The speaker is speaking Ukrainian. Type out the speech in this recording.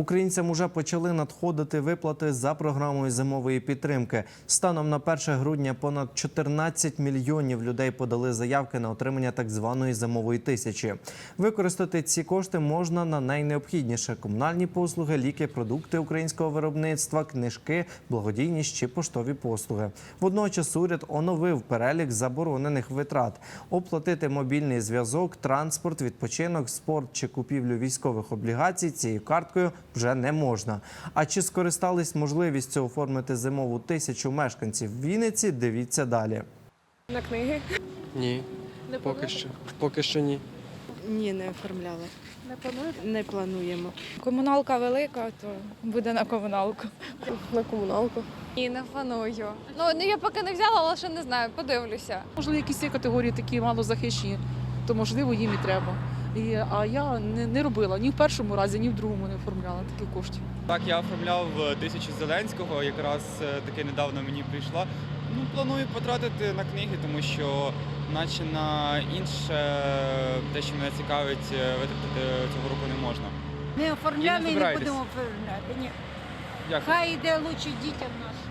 Українцям уже почали надходити виплати за програмою зимової підтримки. Станом на 1 грудня понад 14 мільйонів людей подали заявки на отримання так званої зимової тисячі. Використати ці кошти можна на найнеобхідніше: комунальні послуги, ліки, продукти українського виробництва, книжки, благодійність чи поштові послуги. Водночас уряд оновив перелік заборонених витрат: оплатити мобільний зв'язок, транспорт, відпочинок, спорт чи купівлю військових облігацій цією карткою вже не можна. А чи скористались можливістю оформити зимову тисячу мешканців Вінниці? Дивіться далі. На книги? Ні, Не поки що. Поки що ні. Ні, не оформляла. Не плануєте? Не плануємо. Комуналка велика, то буде на комуналку. На комуналку. Ні, не планую. Ну, ну я поки не взяла, але ще не знаю, подивлюся. Можливо, якісь є категорії такі малозахищені, то можливо їм і треба. І, а я не, не робила ні в першому разі, ні в другому не оформляла таких коштів. Так, я оформляв е, тисячу Зеленського, якраз е, таки недавно мені прийшла. Ну, планую потратити на книги, тому що наче на інше, те, що мене цікавить, е, витратити цього року не можна. Не оформляємо і не будемо оформляти. Ні. Дякую. Хай йде лучше дітям нашим.